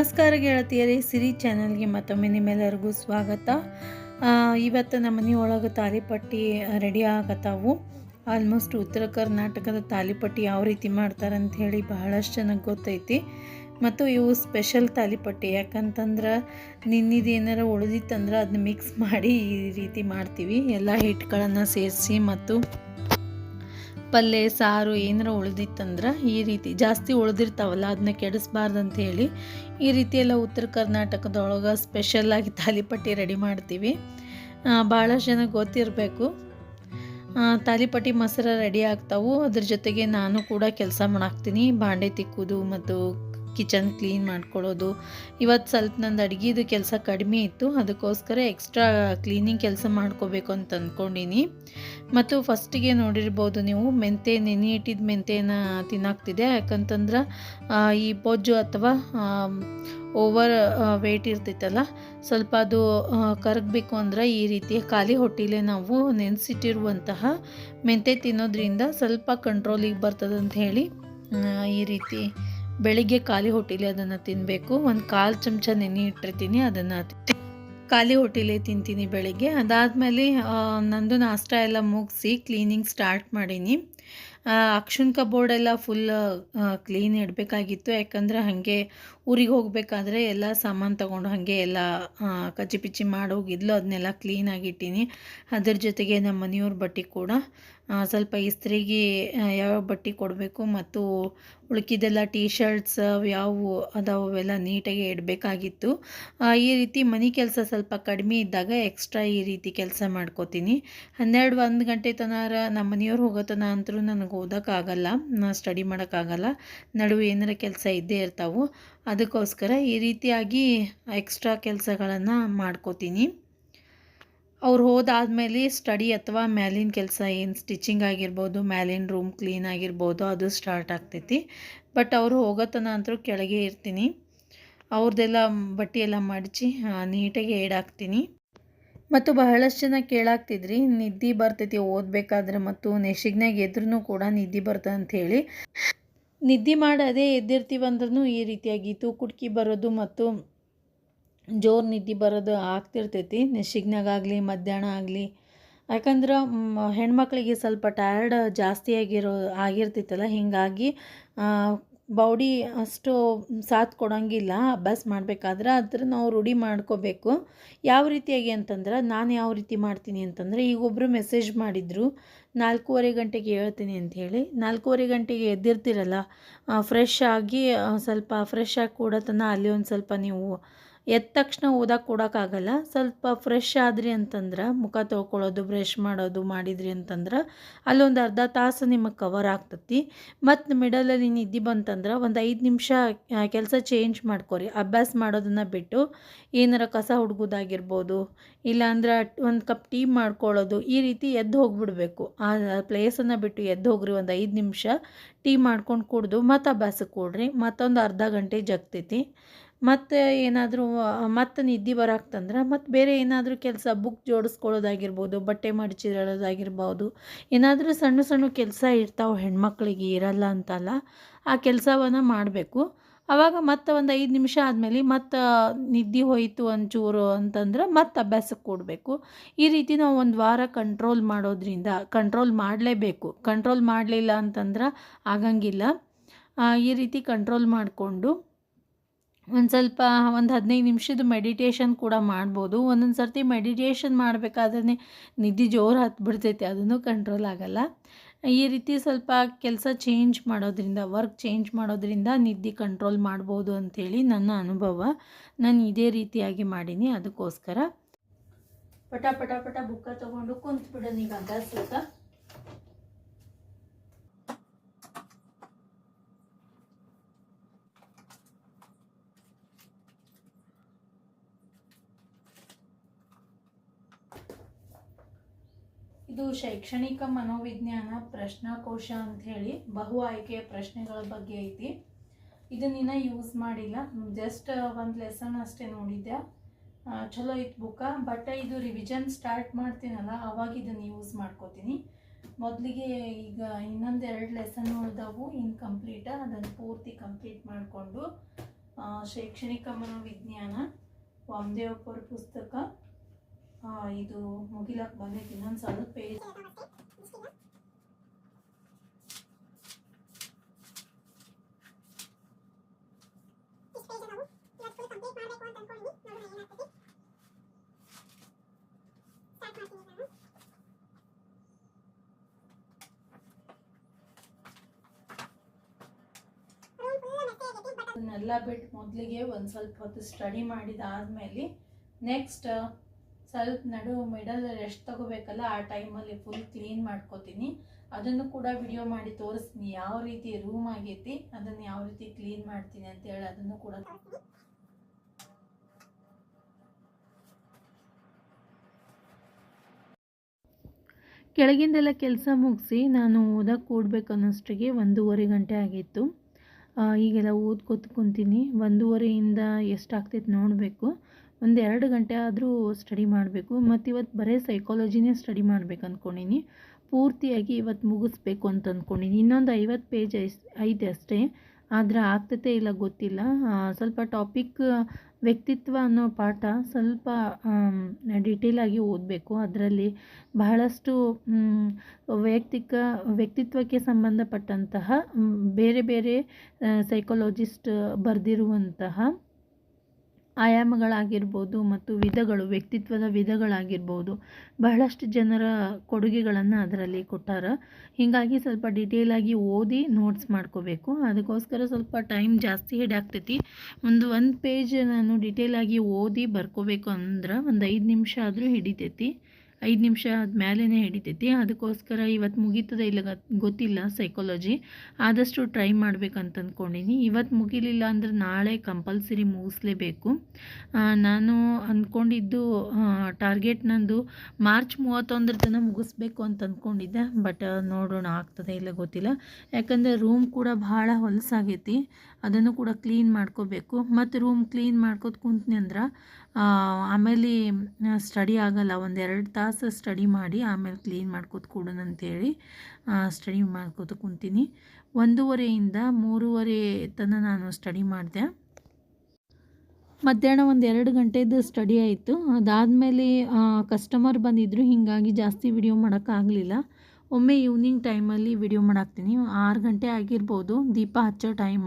ನಮಸ್ಕಾರ ಗೆಳತಿಯರೇ, ಸಿರಿ ಚಾನಲ್ಗೆ ಮತ್ತೊಮ್ಮೆ ನಿಮ್ಮೆಲ್ಲರಿಗೂ ಸ್ವಾಗತ. ಇವತ್ತು ನಮ್ಮ ಮನೆಯೊಳಗೆ ತಾಲಿಪಟ್ಟಿ ರೆಡಿ ಆಗತ್ತಾವು ಆಲ್ಮೋಸ್ಟ್ ಉತ್ತರ ಕರ್ನಾಟಕದ ತಾಲಿಪಟ್ಟಿ ಯಾವ ರೀತಿ ಮಾಡ್ತಾರೆ ಅಂತ ಹೇಳಿ ಬಹಳಷ್ಟು ಜನಕ್ಕೆ ಗೊತ್ತೈತಿ. ಮತ್ತು ಇವು ಸ್ಪೆಷಲ್ ತಾಲಿಪಟ್ಟಿ, ಯಾಕಂತಂದ್ರೆ ನಿನ್ನಿದು ಏನಾರ ಉಳಿದಿತ್ತಂದ್ರೆ ಅದನ್ನ ಮಿಕ್ಸ್ ಮಾಡಿ ಈ ರೀತಿ ಮಾಡ್ತೀವಿ. ಎಲ್ಲ ಹಿಟ್ಟುಗಳನ್ನು ಸೇರಿಸಿ ಮತ್ತು ಪಲ್ಯ ಸಾರು ಏನಾರ ಉಳಿದಿತ್ತಂದ್ರೆ ಈ ರೀತಿ ಜಾಸ್ತಿ ಉಳಿದಿರ್ತಾವಲ್ಲ ಅದನ್ನ ಕೆಡಿಸ್ಬಾರ್ದು ಅಂತ ಹೇಳಿ ಈ ರೀತಿ ಎಲ್ಲ ಉತ್ತರ ಕರ್ನಾಟಕದೊಳಗೆ ಸ್ಪೆಷಲ್ಲಾಗಿ ತಾಲಿಪಟ್ಟಿ ರೆಡಿ ಮಾಡ್ತೀವಿ. ಭಾಳಷ್ಟು ಜನ ಗೊತ್ತಿರಬೇಕು. ತಾಲಿಪಟ್ಟಿ ಮೊಸರು ರೆಡಿ ಆಗ್ತಾವು. ಅದ್ರ ಜೊತೆಗೆ ನಾನು ಕೂಡ ಕೆಲಸ ಮಾಡಾಕ್ತೀನಿ. ಬಾಂಡೆ ತಿಕ್ಕೋದು ಮತ್ತು ಕಿಚನ್ ಕ್ಲೀನ್ ಮಾಡ್ಕೊಳ್ಳೋದು. ಇವತ್ತು ಸ್ವಲ್ಪ ನಂದು ಅಡುಗೆದು ಕೆಲಸ ಕಡಿಮೆ ಇತ್ತು. ಅದಕ್ಕೋಸ್ಕರ ಎಕ್ಸ್ಟ್ರಾ ಕ್ಲೀನಿಂಗ್ ಕೆಲಸ ಮಾಡ್ಕೋಬೇಕು ಅಂತ ಅಂದ್ಕೊಂಡಿನಿ. ಮತ್ತು ಫಸ್ಟಿಗೆ ನೋಡಿರ್ಬೋದು ನೀವು ಮೆಂತೆ, ನೆನೆ ಇಟ್ಟಿದ್ದ ಮೆಂತೆನ ತಿನ್ನಾಗ್ತಿದೆ ಯಾಕಂತಂದ್ರೆ ಈ ಬೊಜ್ಜು ಅಥವಾ ಓವರ್ ವೇಟ್ ಇರ್ತೈತಲ್ಲ ಸ್ವಲ್ಪ ಅದು ಕರಗಬೇಕು ಅಂದ್ರೆ ಈ ರೀತಿ ಖಾಲಿ ಹೊಟ್ಟಿಲೆ ನಾವು ನೆನೆಸಿಟ್ಟಿರುವಂತಹ ಮೆಂತೆ ತಿನ್ನೋದ್ರಿಂದ ಸ್ವಲ್ಪ ಕಂಟ್ರೋಲಿಗೆ ಬರ್ತದೆ ಅಂತ ಹೇಳಿ ಈ ರೀತಿ ಬೆಳಿಗ್ಗೆ ಖಾಲಿ ಹೊಟ್ಟೆಲಿ ಅದನ್ನು ತಿನ್ನಬೇಕು ಒಂದು ಕಾಲು ಚಮಚ ನೆನೆ ಇಟ್ಟಿರ್ತೀನಿ, ಅದನ್ನು ಖಾಲಿ ಹೊಟ್ಟೆಲೇ ತಿಂತೀನಿ ಬೆಳಿಗ್ಗೆ. ಅದಾದಮೇಲೆ ನಂದು ನಾಷ್ಟ ಎಲ್ಲ ಮುಗಿಸಿ ಕ್ಲೀನಿಂಗ್ ಸ್ಟಾರ್ಟ್ ಮಾಡೀನಿ. ಅಕ್ಷುನ್ ಕಬೋರ್ಡ್ ಎಲ್ಲ ಫುಲ್ ಕ್ಲೀನ್ ಇಡಬೇಕಾಗಿತ್ತು. ಯಾಕಂದ್ರೆ ಹಾಗೆ ಊರಿಗೆ ಹೋಗಬೇಕಾದ್ರೆ ಎಲ್ಲ ಸಾಮಾನು ತೊಗೊಂಡು ಹಾಗೆ ಎಲ್ಲ ಕಚ್ಚಿಪಿಚ್ಚಿ ಕಚ್ಚಿ ಪಿಚ್ಚಿ ಮಾಡೋಗಿದ್ಲು ಅದನ್ನೆಲ್ಲ ಕ್ಲೀನಾಗಿ ಇಟ್ಟೀನಿ ಅದ್ರ ಜೊತೆಗೆ ನಮ್ಮ ಮನೆಯವ್ರ ಬಟ್ಟೆ ಕೂಡ. ಸ್ವಲ್ಪ ಇಸ್ತ್ರಿಗೆ ಯಾವ ಬಟ್ಟೆ ಕೊಡಬೇಕು ಮತ್ತು ಉಳ್ಕಿದೆಲ್ಲ ಟೀ ಶರ್ಟ್ಸ್ ಯಾವುವು ಅದಾವು ಅವೆಲ್ಲ ನೀಟಾಗಿ ಇಡಬೇಕಾಗಿತ್ತು. ಈ ರೀತಿ ಮನೆ ಕೆಲಸ ಸ್ವಲ್ಪ ಕಡಿಮೆ ಇದ್ದಾಗ ಎಕ್ಸ್ಟ್ರಾ ಈ ರೀತಿ ಕೆಲಸ ಮಾಡ್ಕೋತೀನಿ. ಹನ್ನೆರಡು ಒಂದು ಗಂಟೆ ತನಕ ನಮ್ಮ ಮನೆಯವ್ರು ಹೋಗೋ ತನ ಅಂತರೂ ನನಗೆ ಓದೋಕ್ಕಾಗಲ್ಲ, ನಾ ಸ್ಟಡಿ ಮಾಡೋಕ್ಕಾಗಲ್ಲ, ನಡುವೆ ಏನಾರ ಕೆಲಸ ಇದ್ದೇ ಇರ್ತಾವೆ. ಅದಕ್ಕೋಸ್ಕರ ಈ ರೀತಿಯಾಗಿ ಎಕ್ಸ್ಟ್ರಾ ಕೆಲಸಗಳನ್ನು ಮಾಡ್ಕೋತೀನಿ. ಅವ್ರು ಹೋದಾದಮೇಲೆ ಸ್ಟಡಿ ಅಥವಾ ಮ್ಯಾಲಿನ ಕೆಲಸ ಏನು ಸ್ಟಿಚಿಂಗ್ ಆಗಿರ್ಬೋದು, ಮ್ಯಾಲಿನ ರೂಮ್ ಕ್ಲೀನ್ ಆಗಿರ್ಬೋದು, ಅದು ಸ್ಟಾರ್ಟ್ ಆಗ್ತೈತಿ. ಬಟ್ ಅವರು ಹೋಗೋತನ ಅಂತೂ ಕೆಳಗೆ ಇರ್ತೀನಿ. ಅವ್ರದ್ದೆಲ್ಲ ಬಟ್ಟೆ ಎಲ್ಲ ಮಡಚಿ ನೀಟಾಗಿ ಏಡಾಕ್ತೀನಿ ಮತ್ತು ಬಹಳಷ್ಟು ಜನ ಕೇಳಾಗ್ತಿದ್ರಿ, ನಿದ್ದೆ ಬರ್ತೈತಿ ಓದಬೇಕಾದ್ರೆ ಮತ್ತು ನೆಶಿಗ್ನಾಗ ಎದ್ರೂ ಕೂಡ ನಿದ್ದೆ ಬರ್ತದೆ ಅಂಥೇಳಿ ನಿದ್ದೆ ಮಾಡಿ ಅದೇ ಎದ್ದಿರ್ತೀವಂದ್ರೂ ಈ ರೀತಿಯಾಗಿ ತೂಕುಡ್ಕಿ ಬರೋದು ಮತ್ತು ಜೋರು ನಿದ್ದೆ ಬರೋದು ಆಗ್ತಿರ್ತೈತಿ. ನೆಶಿಗ್ನಾಗಾಗಲಿ ಮಧ್ಯಾಹ್ನ ಆಗಲಿ. ಯಾಕಂದ್ರೆ ಹೆಣ್ಮಕ್ಳಿಗೆ ಸ್ವಲ್ಪ ಟಯರ್ಡ್ ಜಾಸ್ತಿ ಆಗಿರೋ, ಆಗಿರ್ತೈತಲ್ಲ, ಹೀಗಾಗಿ ಬಾಡಿ ಅಷ್ಟು ಸಾಥ್ ಕೊಡೋಂಗಿಲ್ಲ. ಅಭ್ಯಾಸ ಮಾಡಬೇಕಾದ್ರೆ ಅದ್ರ ನಾವು ರೂಢಿ ಮಾಡ್ಕೋಬೇಕು. ಯಾವ ರೀತಿಯಾಗಿ ಅಂತಂದ್ರೆ, ನಾನು ಯಾವ ರೀತಿ ಮಾಡ್ತೀನಿ ಅಂತಂದರೆ, ಈಗ ಒಬ್ಬರು ಮೆಸೇಜ್ ಮಾಡಿದರು, ನಾಲ್ಕೂವರೆ ಗಂಟೆಗೆ ಹೇಳ್ತೀನಿ ಅಂತ ಹೇಳಿ. ನಾಲ್ಕೂವರೆ ಗಂಟೆಗೆ ಎದ್ದಿರ್ತೀರಲ್ಲ ಫ್ರೆಶ್ ಆಗಿ ಸ್ವಲ್ಪ ಫ್ರೆಶ್ ಆಗಿ ಕೂಡ ಕೂಡತನ ಅಲ್ಲಿ ಒಂದು ಸ್ವಲ್ಪ ನೀವು ಎದ್ದ ತಕ್ಷಣ ಓದಕ್ಕೆ ಕೊಡೋಕ್ಕಾಗಲ್ಲ. ಸ್ವಲ್ಪ ಫ್ರೆಶ್ ಆದ್ರಿ ಅಂತಂದ್ರೆ, ಮುಖ ತೊಳ್ಕೊಳ್ಳೋದು ಬ್ರಷ್ ಮಾಡೋದು ಮಾಡಿದ್ರಿ ಅಂತಂದ್ರೆ, ಅಲ್ಲೊಂದು ಅರ್ಧ ತಾಸು ನಿಮಗೆ ಕವರ್ ಆಗ್ತತಿ. ಮತ್ತು ಮಿಡಲಲ್ಲಿ ನಿದ್ದೆ ಬಂತಂದ್ರೆ ಒಂದು ಐದು ನಿಮಿಷ ಕೆಲಸ ಚೇಂಜ್ ಮಾಡ್ಕೊರಿ. ಅಭ್ಯಾಸ ಮಾಡೋದನ್ನು ಬಿಟ್ಟು ಏನಾರ ಕಸ ಹುಡುಗೋದಾಗಿರ್ಬೋದು, ಇಲ್ಲಾಂದ್ರೆ ಒಂದು ಕಪ್ ಟೀ ಮಾಡ್ಕೊಳ್ಳೋದು, ಈ ರೀತಿ ಎದ್ದು ಹೋಗ್ಬಿಡ್ಬೇಕು. ಆ ಪ್ಲೇಸನ್ನು ಬಿಟ್ಟು ಎದ್ದು ಹೋಗ್ರಿ, ಒಂದು ಐದು ನಿಮಿಷ ಟೀ ಮಾಡ್ಕೊಂಡು ಕುಡ್ದು ಮತ್ತು ಅಭ್ಯಾಸಕ್ಕೆ ಕೊಡ್ರಿ. ಮತ್ತೊಂದು ಅರ್ಧ ಗಂಟೆ ಜಗ್ತೈತಿ. ಮತ್ತು ಏನಾದರೂ ಮತ್ತೆ ನಿದ್ದೆ ಬರಾಕ್ತಂದ್ರೆ ಮತ್ತು ಬೇರೆ ಏನಾದರೂ ಕೆಲಸ ಬುಕ್ ಜೋಡಿಸ್ಕೊಳ್ಳೋದಾಗಿರ್ಬೋದು, ಬಟ್ಟೆ ಮಡಚಿರೋದಾಗಿರ್ಬೋದು, ಏನಾದರೂ ಸಣ್ಣ ಸಣ್ಣ ಕೆಲಸ ಇರ್ತಾವೆ ಹೆಣ್ಮಕ್ಳಿಗೆ ಇರಲ್ಲ ಅಂತಲ್ಲ, ಆ ಕೆಲಸವನ್ನು ಮಾಡಬೇಕು. ಆವಾಗ ಮತ್ತೆ ಒಂದು ಐದು ನಿಮಿಷ ಆದಮೇಲೆ ಮತ್ತೆ ನಿದ್ದೆ ಹೋಯಿತು ಒಂಚೂರು ಅಂತಂದ್ರೆ ಮತ್ತೆ ಅಭ್ಯಾಸಕ್ಕೆ ಕೊಡಬೇಕು. ಈ ರೀತಿ ನಾವು ಒಂದು ವಾರ ಕಂಟ್ರೋಲ್ ಮಾಡೋದ್ರಿಂದ ಕಂಟ್ರೋಲ್ ಮಾಡಲೇಬೇಕು. ಕಂಟ್ರೋಲ್ ಮಾಡಲಿಲ್ಲ ಅಂತಂದ್ರೆ ಆಗಂಗಿಲ್ಲ. ಈ ರೀತಿ ಕಂಟ್ರೋಲ್ ಮಾಡಿಕೊಂಡು ಒಂದು ಸ್ವಲ್ಪ ಒಂದು ಹದಿನೈದು ನಿಮಿಷದ ಮೆಡಿಟೇಷನ್ ಕೂಡ ಮಾಡ್ಬೋದು. ಒಂದೊಂದು ಸರ್ತಿ ಮೆಡಿಟೇಷನ್ ಮಾಡಬೇಕಾದ್ರೆ ನಿದ್ದೆ ಜೋರು ಹತ್ಬಿಡ್ತೈತೆ, ಅದನ್ನು ಕಂಟ್ರೋಲ್ ಆಗಲ್ಲ. ಈ ರೀತಿ ಸ್ವಲ್ಪ ಕೆಲಸ ಚೇಂಜ್ ಮಾಡೋದ್ರಿಂದ ವರ್ಕ್ ಚೇಂಜ್ ಮಾಡೋದ್ರಿಂದ ನಿದ್ದೆ ಕಂಟ್ರೋಲ್ ಮಾಡ್ಬೋದು ಅಂಥೇಳಿ ನನ್ನ ಅನುಭವ. ನಾನು ಇದೇ ರೀತಿಯಾಗಿ ಮಾಡೀನಿ, ಅದಕ್ಕೋಸ್ಕರ. ಪಟ ಪಟ ಪಟ ಬುಕ್ಕ ತೊಗೊಂಡು ಕುಂತ್ಬಿಡೋಣ ಈಗ ಅಭ್ಯಾಸಕ್ಕೆ ಇದು ಶೈಕ್ಷಣಿಕ ಮನೋವಿಜ್ಞಾನ, ಪ್ರಶ್ನಾಕೋಶ ಹೇಳಿ ಬಹು ಆಯ್ಕೆಯ ಪ್ರಶ್ನೆಗಳ ಬಗ್ಗೆ ಐತಿ. ಇದನ್ನ ಯೂಸ್ ಮಾಡಿಲ್ಲ. ಜಸ್ಟ್ ಒಂದು ಲೆಸನ್ ಅಷ್ಟೇ ನೋಡಿದ್ದೆ ಚಲೋ ಇತ್ತು ಬುಕ್ಕ ಬಟ್ ಇದು ರಿವಿಷನ್ ಸ್ಟಾರ್ಟ್ ಮಾಡ್ತೀನಲ್ಲ, ಅವಾಗ ಇದನ್ನು ಯೂಸ್ ಮಾಡ್ಕೋತೀನಿ. ಮೊದಲಿಗೆ ಈಗ ಇನ್ನೊಂದು ಎರಡು ಲೆಸನ್ ಉಳಿದವು ಇನ್ಕಂಪ್ಲೀಟ ಅದನ್ನು ಪೂರ್ತಿ ಕಂಪ್ಲೀಟ್ ಮಾಡಿಕೊಂಡು ಶೈಕ್ಷಣಿಕ ಮನೋವಿಜ್ಞಾನ, ವಾಮದೇವಪುರ ಪುಸ್ತಕ ಇದು ಮುಗಿಲಕ್ಕೆ ಬಂದೈತಿ ಇನ್ನೊಂದು ಸ್ವಲ್ಪ ಪೇಜ್. ಅದನ್ನೆಲ್ಲ ಬಿಟ್ಟು ಮೊದಲಿಗೆ ಒಂದು ಸ್ವಲ್ಪ ಹೊತ್ತು ಸ್ಟಡಿ ಮಾಡಿದ ಮಾಡಿದಾದ್ಮೇಲೆ ನೆಕ್ಸ್ಟ್ ಸ್ವಲ್ಪ ನಡು ಮಿಡಲ್ ರೆಸ್ಟ್ ತಗೋಬೇಕಲ್ಲ, ಆ ಟೈಮಲ್ಲಿ ಫುಲ್ ಕ್ಲೀನ್ ಮಾಡ್ಕೋತೀನಿ. ಅದನ್ನು ಕೂಡ ವಿಡಿಯೋ ಮಾಡಿ ತೋರಿಸ್ತೀನಿ, ಯಾವ ರೀತಿ ರೂಮ್ ಆಗೈತಿ, ಅದನ್ನು ಯಾವ ರೀತಿ ಕ್ಲೀನ್ ಮಾಡ್ತೀನಿ ಅಂತ ಹೇಳಿ ಅದನ್ನು ಕೂಡ ಕೆಳಗಿಂದೆಲ್ಲ ಕೆಲಸ ಮುಗಿಸಿ ನಾನು ಓದಕ್ಕೆ ಕೂಡ್ಬೇಕು ಅನ್ನೋಷ್ಟಿಗೆ ಒಂದೂವರೆ ಗಂಟೆ ಆಗಿತ್ತು. ಈಗೆಲ್ಲ ಓದ್ಕೊತ ಒಂದೂವರೆಯಿಂದ ಎಷ್ಟಾಗ್ತೈತೆ ನೋಡಬೇಕು. ಒಂದು ಎರಡು ಗಂಟೆ ಆದರೂ ಸ್ಟಡಿ ಮಾಡಬೇಕು. ಮತ್ತು ಇವತ್ತು ಬರೀ ಸೈಕಾಲಜಿನೇ ಸ್ಟಡಿ ಮಾಡ್ಬೇಕು ಅಂದ್ಕೊಂಡೀನಿ ಪೂರ್ತಿಯಾಗಿ ಇವತ್ತು ಮುಗಿಸ್ಬೇಕು ಅಂತ ಅಂದ್ಕೊಂಡಿನಿ ಇನ್ನೊಂದು ಐವತ್ತು ಪೇಜ್ ಐತೆ ಅಷ್ಟೇ. ಆದರೆ ಆಗ್ತತೆ ಇಲ್ಲ ಗೊತ್ತಿಲ್ಲ. ಸ್ವಲ್ಪ ಟಾಪಿಕ್ ವ್ಯಕ್ತಿತ್ವ ಅನ್ನೋ ಪಾಠ ಸ್ವಲ್ಪ ಡಿಟೇಲಾಗಿ ಓದಬೇಕು. ಅದರಲ್ಲಿ ಬಹಳಷ್ಟು ವೈಯಕ್ತಿಕ, ವ್ಯಕ್ತಿತ್ವಕ್ಕೆ ಸಂಬಂಧಪಟ್ಟಂತಹ ಬೇರೆ ಬೇರೆ ಸೈಕಾಲಜಿಸ್ಟ್ ಬರೆದಿರುವಂತಹ ಆಯಾಮಗಳಾಗಿರ್ಬೋದು ಮತ್ತು ವಿಧಗಳು, ವ್ಯಕ್ತಿತ್ವದ ವಿಧಗಳಾಗಿರ್ಬೋದು. ಬಹಳಷ್ಟು ಜನರ ಕೊಡುಗೆಗಳನ್ನು ಅದರಲ್ಲಿ ಕೊಟ್ಟಾರ. ಹೀಗಾಗಿ ಸ್ವಲ್ಪ ಡಿಟೇಲಾಗಿ ಓದಿ ನೋಟ್ಸ್ ಮಾಡ್ಕೋಬೇಕು. ಅದಕ್ಕೋಸ್ಕರ ಸ್ವಲ್ಪ ಟೈಮ್ ಜಾಸ್ತಿ ಹಿಡಿಯಾಗ್ತೈತಿ ಒಂದು ಒಂದು ಪೇಜ್ ನಾನು ಡಿಟೇಲಾಗಿ ಓದಿ ಬರ್ಕೋಬೇಕು ಅಂದ್ರೆ ಒಂದು ಐದು ನಿಮಿಷ ಆದರೂ ಹಿಡಿತೈತಿ. ಐದು ನಿಮಿಷ ಆದಮೇಲೇ ಹಿಡಿತೈತಿ. ಅದಕ್ಕೋಸ್ಕರ ಇವತ್ತು ಮುಗೀತದೆ ಇಲ್ಲ ಗತ್- ಗೊತ್ತಿಲ್ಲ ಸೈಕಾಲಜಿ ಆದಷ್ಟು ಟ್ರೈ ಮಾಡ್ಬೇಕಂತ ಅಂದ್ಕೊಂಡಿನಿ ಇವತ್ತು ಮುಗಿಲಿಲ್ಲ ಅಂದ್ರೆ ನಾಳೆ ಕಂಪಲ್ಸರಿ ಮುಗಿಸ್ಲೇಬೇಕು. ನಾನು ಅಂದ್ಕೊಂಡಿದ್ದು ಟಾರ್ಗೆಟ್ ನಂದು ಮಾರ್ಚ್ ಮೂವತ್ತೊಂದರ ದಿನ ಮುಗಿಸ್ಬೇಕು ಅಂತ ಅಂದ್ಕೊಂಡಿದ್ದೆ ಬಟ್ ನೋಡೋಣ ಆಗ್ತದೆ ಇಲ್ಲ ಗೊತ್ತಿಲ್ಲ. ಯಾಕಂದರೆ ರೂಮ್ ಕೂಡ ಭಾಳ ಹೊಲಸಾಗೈತಿ. ಅದನ್ನು ಕೂಡ ಕ್ಲೀನ್ ಮಾಡ್ಕೋಬೇಕು. ಮತ್ತು ರೂಮ್ ಕ್ಲೀನ್ ಮಾಡ್ಕೋತ ಕುಂತ್ನಿ ಅಂದ್ರೆ ಆಮೇಲೆ ಸ್ಟಡಿ ಆಗಲ್ಲ. ಒಂದು ಎರಡು ತಾಸು ಸ್ಟಡಿ ಮಾಡಿ, ಆಮೇಲೆ ಕ್ಲೀನ್ ಮಾಡ್ಕೋತ ಕೂಡೋಣ ಅಂತೇಳಿ ಸ್ಟಡಿ ಮಾಡ್ಕೋತ ಕುಂತೀನಿ. ಒಂದೂವರೆಯಿಂದ ಮೂರುವರೆ ತನಕ ನಾನು ಸ್ಟಡಿ ಮಾಡಿದೆ. ಮಧ್ಯಾಹ್ನ ಒಂದು ಎರಡು ಗಂಟೆದು ಸ್ಟಡಿ ಆಯಿತು. ಅದಾದಮೇಲೆ ಕಸ್ಟಮರ್ ಬಂದಿದ್ದರು ಹೀಗಾಗಿ ಜಾಸ್ತಿ ವಿಡಿಯೋ ಮಾಡೋಕ್ಕಾಗಲಿಲ್ಲ ಒಮ್ಮೆ ಈವ್ನಿಂಗ್ ಟೈಮಲ್ಲಿ ವಿಡಿಯೋ ಮಾಡಾಕ್ತೀನಿ. ಆರು ಗಂಟೆ ಆಗಿರ್ಬೋದು. ದೀಪ ಹಚ್ಚೋ ಟೈಮ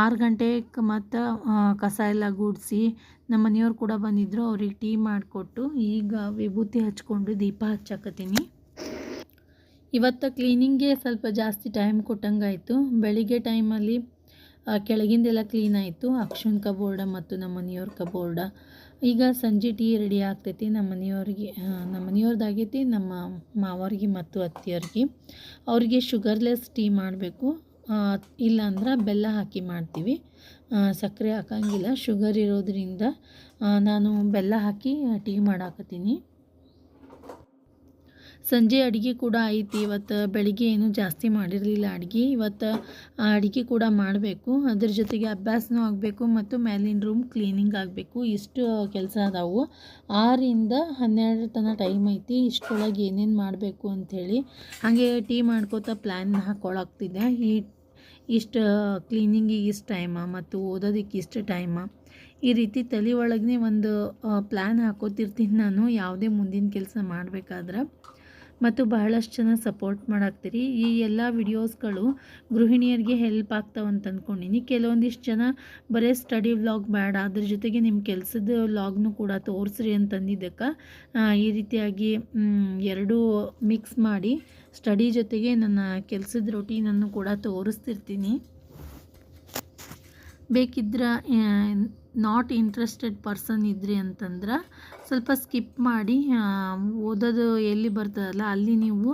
ಆರು ಗಂಟೆಗೆ ಮತ್ತು ಕಸ ಎಲ್ಲ ಗುಡಿಸಿ ನಮ್ಮ ಮನೆಯವ್ರು ಕೂಡ ಬಂದಿದ್ದರು ಅವ್ರಿಗೆ ಟೀ ಮಾಡಿಕೊಟ್ಟು ಈಗ ವಿಭೂತಿ ಹಚ್ಕೊಂಡು ದೀಪ ಹಚ್ಚಕತ್ತೀನಿ. ಇವತ್ತು ಕ್ಲೀನಿಂಗ್ಗೆ ಸ್ವಲ್ಪ ಜಾಸ್ತಿ ಟೈಮ್ ಕೊಟ್ಟಂಗಾಯಿತು. ಬೆಳಿಗ್ಗೆ ಟೈಮಲ್ಲಿ ಕೆಳಗಿಂದೆಲ್ಲ ಕ್ಲೀನ್ ಆಯಿತು. ಅಕ್ಷನ್ ಕಬೋರ್ಡ ಮತ್ತು ನಮ್ಮ ಮನೆಯವ್ರ ಕಬೋರ್ಡ. ಈಗ ಸಂಜೆ ಟೀ ರೆಡಿ ಆಗ್ತೈತಿ ನಮ್ಮ ಮನೆಯವ್ರಿಗೆ ನಮ್ಮ ಮನೆಯವ್ರದ್ದಾಗೈತಿ ನಮ್ಮ ಮಾವರಿಗೆ ಮತ್ತು ಅತ್ತಿಯವ್ರಿಗೆ. ಅವರಿಗೆ ಶುಗರ್ಲೆಸ್ ಟೀ ಮಾಡಬೇಕು. ಇಲ್ಲಾಂದ್ರೆ ಬೆಲ್ಲ ಹಾಕಿ ಮಾಡ್ತೀವಿ. ಸಕ್ಕರೆ ಹಾಕಂಗಿಲ್ಲ ಶುಗರ್ ಇರೋದರಿಂದ ನಾನು ಬೆಲ್ಲ ಹಾಕಿ ಟೀ ಮಾಡಾಕತ್ತೀನಿ. ಸಂಜೆ ಅಡುಗೆ ಕೂಡ ಐತಿ, ಇವತ್ತು ಬೆಳಿಗ್ಗೆ ಏನು ಜಾಸ್ತಿ ಮಾಡಿರಲಿಲ್ಲ ಅಡುಗೆ. ಇವತ್ತು ಅಡುಗೆ ಕೂಡ ಮಾಡಬೇಕು. ಅದ್ರ ಜೊತೆಗೆ ಅಭ್ಯಾಸನೂ ಆಗಬೇಕು ಮತ್ತು ಮೇಲಿನ ರೂಮ್ ಕ್ಲೀನಿಂಗ್ ಆಗಬೇಕು. ಇಷ್ಟು ಕೆಲಸ ಅದಾವು. ಆರಿಂದ ಹನ್ನೆರಡು ತನಕ ಟೈಮ್ ಐತಿ, ಇಷ್ಟೊಳಗೆ ಏನೇನು ಮಾಡಬೇಕು ಅಂಥೇಳಿ. ಹಾಗೆ ಟೀ ಮಾಡ್ಕೋತ ಪ್ಲ್ಯಾನ್ ಹಾಕ್ಕೊಳಕ್ತಿದ್ದೆ ಈ ಇಷ್ಟು ಕ್ಲೀನಿಂಗಿಗೆ ಇಷ್ಟು ಟೈಮ ಮತ್ತು ಓದೋದಕ್ಕೆ ಇಷ್ಟು ಟೈಮ ಈ ರೀತಿ ತಲೆ ಒಳಗನೆ ಒಂದು ಪ್ಲ್ಯಾನ್ ಹಾಕೋತಿರ್ತೀನಿ ನಾನು, ಯಾವುದೇ ಮುಂದಿನ ಕೆಲಸ ಮಾಡಬೇಕಾದ್ರೆ. ಮತ್ತು ಬಹಳಷ್ಟು ಜನ ಸಪೋರ್ಟ್ ಮಾಡಾಕ್ತೀರಿ. ಈ ಎಲ್ಲ ವಿಡಿಯೋಸ್ಗಳು ಗೃಹಿಣಿಯರಿಗೆ ಹೆಲ್ಪ್ ಆಗ್ತಾವೆ ಅಂತ ಅಂದ್ಕೊಂಡಿನಿ ಕೆಲವೊಂದಿಷ್ಟು ಜನ ಬರೀ ಸ್ಟಡಿ ವ್ಲಾಗ್ ಬೇಡ, ಅದ್ರ ಜೊತೆಗೆ ನಿಮ್ಮ ಕೆಲಸದ ವ್ಲಾಗ್ನು ಕೂಡ ತೋರಿಸ್ರಿ ಅಂತಂದಿದ್ದಕ್ಕೆ ಈ ರೀತಿಯಾಗಿ ಎರಡೂ ಮಿಕ್ಸ್ ಮಾಡಿ ಸ್ಟಡಿ ಜೊತೆಗೆ ನನ್ನ ಕೆಲಸದ ರೊಟೀನನ್ನು ಕೂಡ ತೋರಿಸ್ತಿರ್ತೀನಿ. ಬೇಕಿದ್ರೆ ನಾಟ್ ಇಂಟ್ರೆಸ್ಟೆಡ್ ಪರ್ಸನ್ ಇದ್ರಿ ಅಂತಂದ್ರೆ ಸ್ವಲ್ಪ ಸ್ಕಿಪ್ ಮಾಡಿ ಓದೋದು ಎಲ್ಲಿ ಬರ್ತದಲ್ಲ ಅಲ್ಲಿ ನೀವು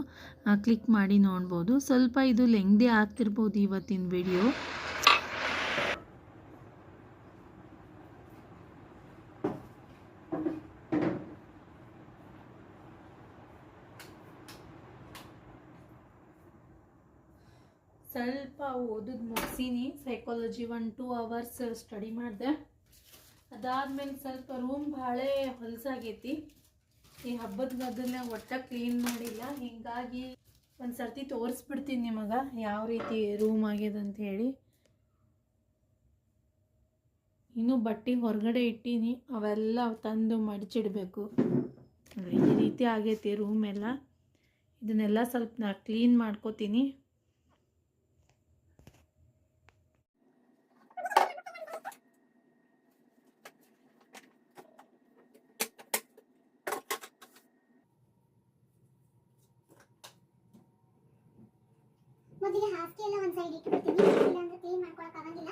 ಕ್ಲಿಕ್ ಮಾಡಿ ನೋಡ್ಬೋದು. ಸ್ವಲ್ಪ ಇದು ಲೆಂಗ್ದಿ ಆಗ್ತಿರ್ಬೋದು ಇವತ್ತಿನ ವಿಡಿಯೋ ಸ್ವಲ್ಪ ಓದೋದು ಮುಗಿಸೀನಿ. Psychology one two hours study ಮಾಡಿದೆ. ಅದಾದ್ಮೇಲೆ ಸ್ವಲ್ಪ ರೂಮ್ ಭಾಳ ಹೊಲಸಾಗೈತಿ. ಈ ಹಬ್ಬದ ಗದ್ದಲ್ನಾಗ ಒಟ್ಟ ಕ್ಲೀನ್ ಮಾಡಿಲ್ಲ. ಹೀಗಾಗಿ ಒಂದು ಸರ್ತಿ ತೋರಿಸ್ಬಿಡ್ತೀನಿ ನಿಮಗೆ ಯಾವ ರೀತಿ ರೂಮ್ ಆಗ್ಯದ ಅಂತ ಹೇಳಿ. ಇನ್ನೂ ಬಟ್ಟೆ ಹೊರಗಡೆ ಇಟ್ಟೀನಿ. ಅವೆಲ್ಲ ತಂದು ಮಡಚಿಡಬೇಕು. ಈ ರೀತಿ ಆಗೈತಿ ರೂಮ್ ಎಲ್ಲ. ಇದನ್ನೆಲ್ಲ ಸ್ವಲ್ಪ ನಾ ಕ್ಲೀನ್ ಮಾಡ್ಕೋತೀನಿ ಮೊದಲಿಗೆ ಹಾಸಿಗೆ ಎಲ್ಲ ಒಂದು ಸೈಡ್ ಇಟ್ಬಿಡ್ತೀನಿ ಇಲ್ಲಾಂದ್ರೆ ಕ್ಲೀನ್ ಮಾಡ್ಕೊಳಕ್ ಆಗಂಗಿಲ್ಲ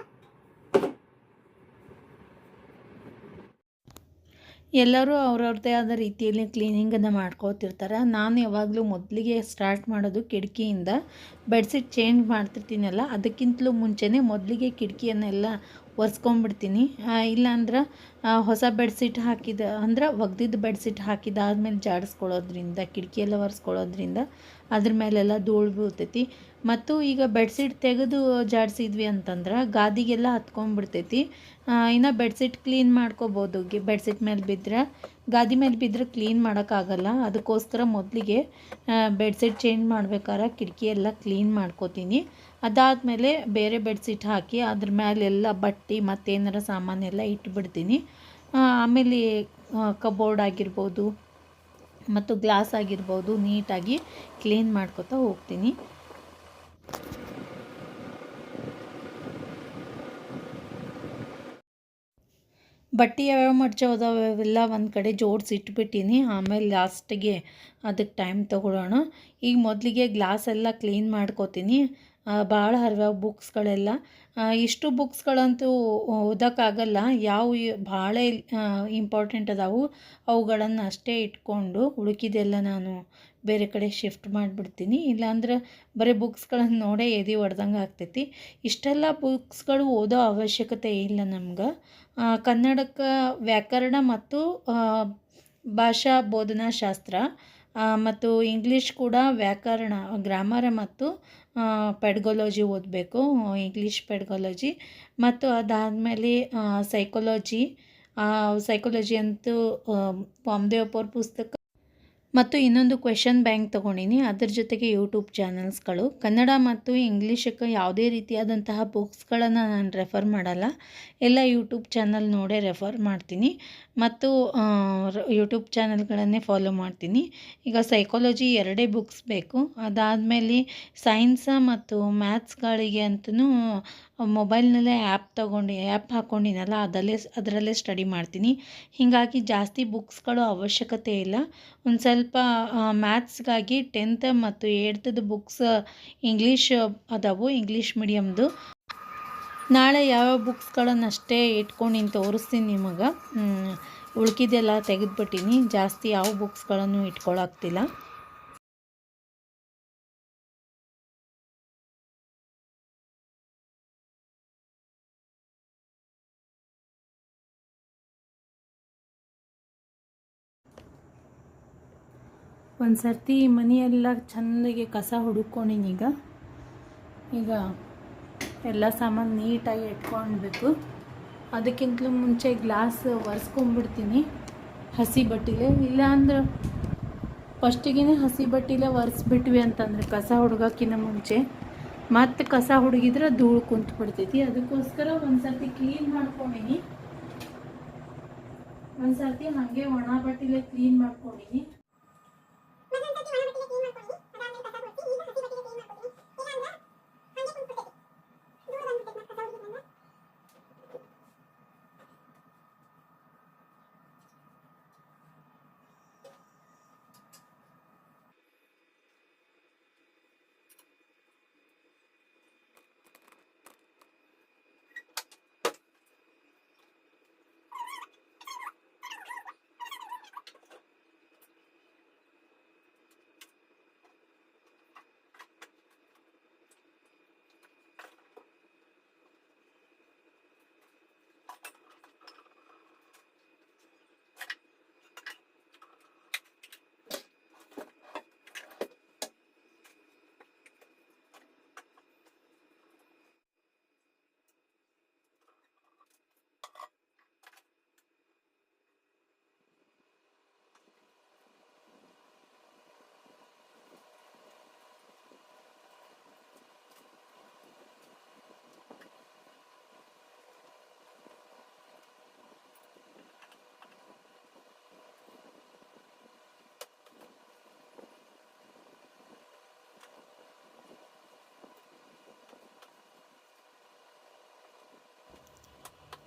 ಎಲ್ಲರೂ ಅವ್ರವ್ರದ್ದೇ ಆದ ರೀತಿಯಲ್ಲಿ ಕ್ಲೀನಿಂಗನ್ನು ಮಾಡ್ಕೋತಿರ್ತಾರೆ. ನಾನು ಯಾವಾಗಲೂ ಮೊದಲಿಗೆ ಸ್ಟಾರ್ಟ್ ಮಾಡೋದು ಕಿಟಕಿಯಿಂದ. ಬೆಡ್ಶೀಟ್ ಚೇಂಜ್ ಮಾಡ್ತಿರ್ತೀನಲ್ಲ, ಅದಕ್ಕಿಂತಲೂ ಮುಂಚೆಯೇ ಮೊದಲಿಗೆ ಕಿಟಕಿಯನ್ನೆಲ್ಲ ಒರೆಸ್ಕೊಂಡ್ಬಿಡ್ತೀನಿ ಇಲ್ಲಾಂದ್ರೆ ಹೊಸ ಬೆಡ್ಶೀಟ್ ಹಾಕಿದ, ಅಂದ್ರೆ ಒಗ್ದಿದ್ದ ಬೆಡ್ಶೀಟ್ ಹಾಕಿದಾದ್ಮೇಲೆ ಜಾಡಿಸ್ಕೊಳ್ಳೋದ್ರಿಂದ ಕಿಟಕಿಯೆಲ್ಲ ಒರೆಸ್ಕೊಳ್ಳೋದ್ರಿಂದ ಅದ್ರ ಮೇಲೆಲ್ಲ ಧೂಳು ಬೀಳ್ತೈತಿ. ಮತ್ತು ಈಗ ಬೆಡ್ಶೀಟ್ ತೆಗೆದು ಜಾಡಿಸಿದ್ವಿ ಅಂತಂದ್ರೆ ಗಾದಿಗೆಲ್ಲ ಹತ್ಕೊಂಡ್ಬಿಡ್ತೈತಿ ಇನ್ನು ಬೆಡ್ಶೀಟ್ ಕ್ಲೀನ್ ಮಾಡ್ಕೋಬೋದು. ಬೆಡ್ಶೀಟ್ ಮೇಲೆ ಬಿದ್ದರೆ ಗಾದಿ ಮೇಲೆ ಬಿದ್ದರೆ ಕ್ಲೀನ್ ಮಾಡೋಕ್ಕಾಗಲ್ಲ. ಅದಕ್ಕೋಸ್ಕರ ಮೊದಲಿಗೆ ಬೆಡ್ಶೀಟ್ ಚೇಂಜ್ ಮಾಡ್ಬೇಕಾದ್ರೆ ಕಿಟಕಿ ಎಲ್ಲ ಕ್ಲೀನ್ ಮಾಡ್ಕೋತೀನಿ. ಅದಾದಮೇಲೆ ಬೇರೆ ಬೆಡ್ಶೀಟ್ ಹಾಕಿ ಅದ್ರ ಮೇಲೆಲ್ಲ ಬಟ್ಟೆ ಮತ್ತೇನಾರ ಸಾಮಾನೆಲ್ಲ ಇಟ್ಬಿಡ್ತೀನಿ. ಆಮೇಲೆ ಕಬೋರ್ಡ್ ಆಗಿರ್ಬೋದು ಮತ್ತು ಗ್ಲಾಸ್ ಆಗಿರ್ಬೋದು ನೀಟಾಗಿ ಕ್ಲೀನ್ ಮಾಡ್ಕೋತಾ ಹೋಗ್ತೀನಿ. ಬಟ್ಟೆ ಯಾವ್ಯಾವ ಮಡ್ಚೋದಾವ ಅವೆಲ್ಲ ಒಂದು ಕಡೆ ಜೋಡಿಸಿ ಇಟ್ಬಿಟ್ಟಿನಿ. ಆಮೇಲೆ ಲಾಸ್ಟಿಗೆ ಅದಕ್ಕೆ ಟೈಮ್ ತೊಗೊಳ್ಳೋಣ ಈಗ ಮೊದಲಿಗೆ ಗ್ಲಾಸ್ ಎಲ್ಲ ಕ್ಲೀನ್ ಮಾಡ್ಕೋತೀನಿ. ಭಾಳ ಹರಿವಾವ ಬುಕ್ಸ್ಗಳೆಲ್ಲ. ಇಷ್ಟು ಬುಕ್ಸ್ಗಳಂತೂ ಓದೋಕ್ಕಾಗಲ್ಲ. ಯಾವ ಭಾಳ ಇಂಪಾರ್ಟೆಂಟ್ ಅದಾವು. ಅವುಗಳನ್ನು ಅಷ್ಟೇ ಇಟ್ಕೊಂಡು ಹುಡುಕಿದೆಲ್ಲ ನಾನು ಬೇರೆ ಕಡೆ ಶಿಫ್ಟ್ ಮಾಡಿಬಿಡ್ತೀನಿ. ಇಲ್ಲಾಂದ್ರೆ ಬರೀ ಬುಕ್ಸ್ಗಳನ್ನು ನೋಡೇ ಎದಿ ಹೊಡೆದಂಗೆ ಆಗ್ತೈತಿ. ಇಷ್ಟೆಲ್ಲ ಬುಕ್ಸ್ಗಳು ಓದೋ ಅವಶ್ಯಕತೆ ಇಲ್ಲ ನಮ್ಗೆ. ಕನ್ನಡಕ್ಕೆ ವ್ಯಾಕರಣ ಮತ್ತು ಭಾಷಾ ಬೋಧನಾ ಶಾಸ್ತ್ರ ಮತ್ತು ಇಂಗ್ಲೀಷ್ ಕೂಡ ವ್ಯಾಕರಣ, ಗ್ರಾಮರ ಮತ್ತು ಪೆಡ್ಗೊಲಜಿ ಓದಬೇಕು. ಇಂಗ್ಲೀಷ್ ಪೆಡ್ಗೊಲಜಿ ಮತ್ತು ಅದಾದಮೇಲೆ ಸೈಕೊಲಜಿ. ಸೈಕೊಲಜಿ ಅಂತೂ ವಾಮದೇವಪ್ಪ ಪುಸ್ತಕ ಮತ್ತು ಇನ್ನೊಂದು ಕ್ವೆಶನ್ ಬ್ಯಾಂಕ್ ತೊಗೊಂಡಿನಿ. ಅದ್ರ ಜೊತೆಗೆ ಯೂಟ್ಯೂಬ್ ಚಾನಲ್ಸ್ಗಳು ಕನ್ನಡ ಮತ್ತು ಇಂಗ್ಲೀಷಕ್ಕೆ ಯಾವುದೇ ರೀತಿಯಾದಂತಹ ಬುಕ್ಸ್ಗಳನ್ನು ನಾನು ರೆಫರ್ ಮಾಡಲ್ಲ. ಎಲ್ಲ ಯೂಟ್ಯೂಬ್ ಚಾನಲ್ ನೋಡೇ ರೆಫರ್ ಮಾಡ್ತೀನಿ. ಮತ್ತು ಯೂಟ್ಯೂಬ್ ಚಾನಲ್ಗಳನ್ನೇ ಫಾಲೋ ಮಾಡ್ತೀನಿ. ಈಗ ಸೈಕಾಲಜಿ ಎರಡೇ ಬುಕ್ಸ್ ಬೇಕು. ಅದಾದಮೇಲೆ ಸೈನ್ಸ ಮತ್ತು ಮ್ಯಾಥ್ಸ್ಗಳಿಗೆ ಅಂತೂ ಮೊಬೈಲ್ನಲ್ಲೇ ಆ್ಯಪ್ ತೊಗೊಂಡು, ಆ್ಯಪ್ ಹಾಕ್ಕೊಂಡಿನಲ್ಲ ಅದಲ್ಲೇ ಅದರಲ್ಲೇ ಸ್ಟಡಿ ಮಾಡ್ತೀನಿ. ಹೀಗಾಗಿ ಜಾಸ್ತಿ ಬುಕ್ಸ್ಗಳು ಅವಶ್ಯಕತೆ ಇಲ್ಲ. ಒಂದು ಸ್ವಲ್ಪ ಮ್ಯಾಥ್ಸ್ಗಾಗಿ ಟೆಂತ್ ಮತ್ತು ಏಳ್ತದ ಬುಕ್ಸ್, ಇಂಗ್ಲೀಷ್ ಅದಾವು, ಇಂಗ್ಲೀಷ್ ಮೀಡಿಯಮ್ದು. ನಾಳೆ ಯಾವ್ಯಾವ ಬುಕ್ಸ್ಗಳನ್ನು ಅಷ್ಟೇ ಇಟ್ಕೊಂಡು ತೋರಿಸ್ತೀನಿ ನಿಮಗೆ. ಉಳ್ಕಿದೆಲ್ಲ ತೆಗೆದುಬಿಟ್ಟೀನಿ. ಜಾಸ್ತಿ ಯಾವ ಬುಕ್ಸ್ಗಳನ್ನು ಇಟ್ಕೊಳಕ್ತಿಲ್ಲ. ಒಂದು ಸರ್ತಿ ಮನೆಯೆಲ್ಲ ಚೆಂದಾಗಿ ಕಸ ಹುಡುಕೊಂಡಿನಿ ಈಗ. ಈಗ ಎಲ್ಲ ಸಾಮಾನು ನೀಟಾಗಿ ಇಟ್ಕೊಳ್ಬೇಕು ಅದಕ್ಕಿಂತಲೂ ಮುಂಚೆ ಗ್ಲಾಸ್ ಒರೆಸ್ಕೊಂಡ್ಬಿಡ್ತೀನಿ ಹಸಿ ಬಟ್ಟೆಲೆ. ಇಲ್ಲ ಅಂದ್ರೆ ಫಸ್ಟಿಗೆ ಹಸಿ ಬಟ್ಟೆಲೆ ಒರೆಸ್ಬಿಟ್ವಿ ಅಂತಂದ್ರೆ ಕಸ ಹುಡುಗಕ್ಕಿಂತ ಮುಂಚೆ. ಮತ್ತು ಕಸ ಹುಡುಗಿದ್ರೆ ಧೂಳು ಕುಂತು ಬಿಡ್ತೈತಿ ಅದಕ್ಕೋಸ್ಕರ ಒಂದು ಸರ್ತಿ ಕ್ಲೀನ್ ಮಾಡ್ಕೊಂಡಿನಿ. ಒಂದು ಸರ್ತಿ ಹಾಗೆ ಒಣ ಬಟ್ಟೆಲೆ ಕ್ಲೀನ್ ಮಾಡ್ಕೊಂಡಿನಿ.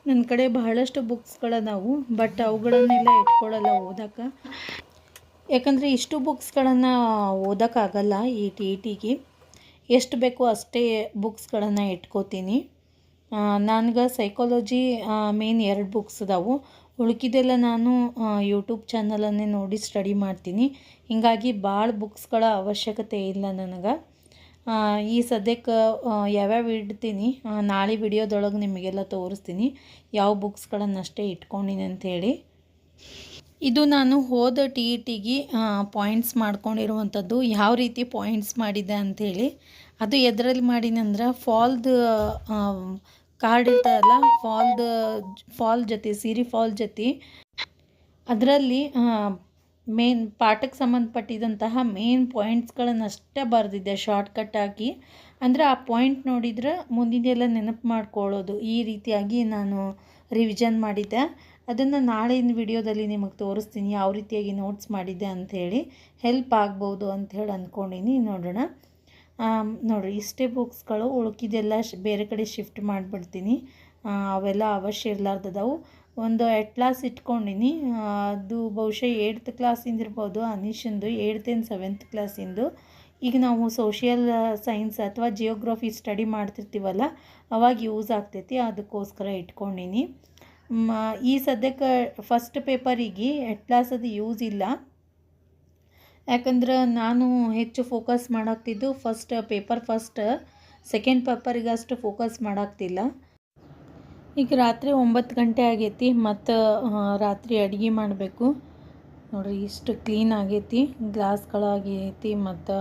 ನನ್ನ ಕಡೆ ಬಹಳಷ್ಟು ಬುಕ್ಸ್ಗಳದಾವು, ಬಟ್ ಅವುಗಳನ್ನೆಲ್ಲ ಇಟ್ಕೊಳ್ಳಲ್ಲ ಓದಕ್ಕೆ ಯಾಕಂದರೆ ಇಷ್ಟು ಬುಕ್ಸ್ಗಳನ್ನು ಓದೋಕ್ಕಾಗಲ್ಲ ಈ ಟಿ ಟಿಗೆ ಎಷ್ಟು ಬೇಕೋ ಅಷ್ಟೇ ಬುಕ್ಸ್ಗಳನ್ನು ಇಟ್ಕೋತೀನಿ. ನನಗೆ ಸೈಕಾಲಜಿ ಮೇನ್ ಎರಡು ಬುಕ್ಸ್ ಅದಾವು. ಉಳ್ಕಿದೆಲ್ಲ ನಾನು ಯೂಟ್ಯೂಬ್ ಚಾನಲನ್ನೇ ನೋಡಿ ಸ್ಟಡಿ ಮಾಡ್ತೀನಿ. ಹೀಗಾಗಿ ಭಾಳ ಬುಕ್ಸ್ಗಳ ಅವಶ್ಯಕತೆ ಇಲ್ಲ ನನಗೆ. ಈ ಸದ್ಯಕ್ಕೆ ಯಾವ್ಯಾವ ಇಡ್ತೀನಿ ನಾಳೆ ವಿಡಿಯೋದೊಳಗೆ ನಿಮಗೆಲ್ಲ ತೋರಿಸ್ತೀನಿ. ಯಾವ ಬುಕ್ಸ್ಗಳನ್ನಷ್ಟೇ ಇಟ್ಕೊಂಡಿನಿ ಅಂಥೇಳಿ ಇದು ನಾನು ಹೋದ ಟಿ ಇ ಟಿಗೆ ಪಾಯಿಂಟ್ಸ್ ಮಾಡ್ಕೊಂಡಿರುವಂಥದ್ದು ಯಾವ ರೀತಿ ಪಾಯಿಂಟ್ಸ್ ಮಾಡಿದೆ ಅಂಥೇಳಿ ಅದು ಎದರಲ್ಲಿ ಮಾಡೀನಂದ್ರೆ ಫಾಲ್ದು ಕಾರ್ಡ್ ಇರ್ತದಲ್ಲ ಫಾಲ್ದು ಫಾಲ್ ಜೊತೆ ಸೀರಿ ಫಾಲ್ ಜೊತೆ, ಅದರಲ್ಲಿ ಮೇನ್ ಪಾಠಕ್ಕೆ ಸಂಬಂಧಪಟ್ಟಿದಂತಹ ಮೇನ್ ಪಾಯಿಂಟ್ಸ್ಗಳನ್ನಷ್ಟೇ ಬರೆದಿದ್ದೆ ಶಾರ್ಟ್ಕಟ್ ಆಗಿ. ಅಂದರೆ ಆ ಪಾಯಿಂಟ್ ನೋಡಿದ್ರೆ ಮುಂದಿನೆಲ್ಲ ನೆನಪು ಮಾಡ್ಕೊಳ್ಳೋದು. ಈ ರೀತಿಯಾಗಿ ನಾನು ರಿವಿಷನ್ ಮಾಡಿದ್ದೆ. ಅದನ್ನು ನಾಳಿನ ವಿಡಿಯೋದಲ್ಲಿ ನಿಮಗೆ ತೋರಿಸ್ತೀನಿ ಯಾವ ರೀತಿಯಾಗಿ ನೋಟ್ಸ್ ಮಾಡಿದ್ದೆ ಅಂಥೇಳಿ ಹೆಲ್ಪ್ ಆಗ್ಬೋದು ಅಂಥೇಳಿ ಅಂದ್ಕೊಂಡಿನಿ ನೋಡೋಣ. ನೋಡಿರಿ ಇಷ್ಟೇ ಬುಕ್ಸ್ಗಳು ಉಳುಕಿದೆಲ್ಲ ಬೇರೆ ಕಡೆ ಶಿಫ್ಟ್ ಮಾಡಿಬಿಡ್ತೀನಿ. ಅವೆಲ್ಲ ಅವಶ್ಯ ಇರ್ಲಾರ್ದದವು. ಒಂದು ಎಟ್ಲಾಸ್ ಇಟ್ಕೊಂಡಿನಿ. ಅದು ಬಹುಶಃ ಏಯ್ತ್ ಕ್ಲಾಸಿಂದ ಇರ್ಬೋದು ಅನೀಶಂದು ಏಯ್ತ್ ಆ್ಯಂಡ್ ಸೆವೆಂತ್ ಕ್ಲಾಸಿಂದು ಈಗ ನಾವು ಸೋಷಿಯಲ್ ಸೈನ್ಸ್ ಅಥವಾ ಜಿಯೋಗ್ರಫಿ ಸ್ಟಡಿ ಮಾಡ್ತಿರ್ತೀವಲ್ಲ, ಅವಾಗ ಯೂಸ್ ಆಗ್ತೈತಿ, ಅದಕ್ಕೋಸ್ಕರ ಇಟ್ಕೊಂಡಿನಿ. ಈ ಸದ್ಯಕ್ಕೆ ಫಸ್ಟ್ ಪೇಪರಿಗೆ ಎಟ್ಲಾಸ್ ಅದು ಯೂಸ್ ಇಲ್ಲ. ಯಾಕಂದ್ರೆ ನಾನು ಹೆಚ್ಚು ಫೋಕಸ್ ಮಾಡಾಕ್ತಿದ್ದು ಫಸ್ಟ್ ಪೇಪರ್ ಫಸ್ಟ್ ಸೆಕೆಂಡ್ ಪೇಪರಿಗೆ ಅಷ್ಟು ಫೋಕಸ್ ಮಾಡಾಕ್ತಿಲ್ಲ. ಈಗ ರಾತ್ರಿ ಒಂಬತ್ತು ಗಂಟೆ ಆಗೈತಿ, ಮತ್ತು ರಾತ್ರಿ ಅಡುಗೆ ಮಾಡಬೇಕು. ನೋಡಿರಿ, ಇಷ್ಟು ಕ್ಲೀನ್ ಆಗೈತಿ. ಗ್ಲಾಸ್ಗಳಾಗೈತಿ ಮತ್ತು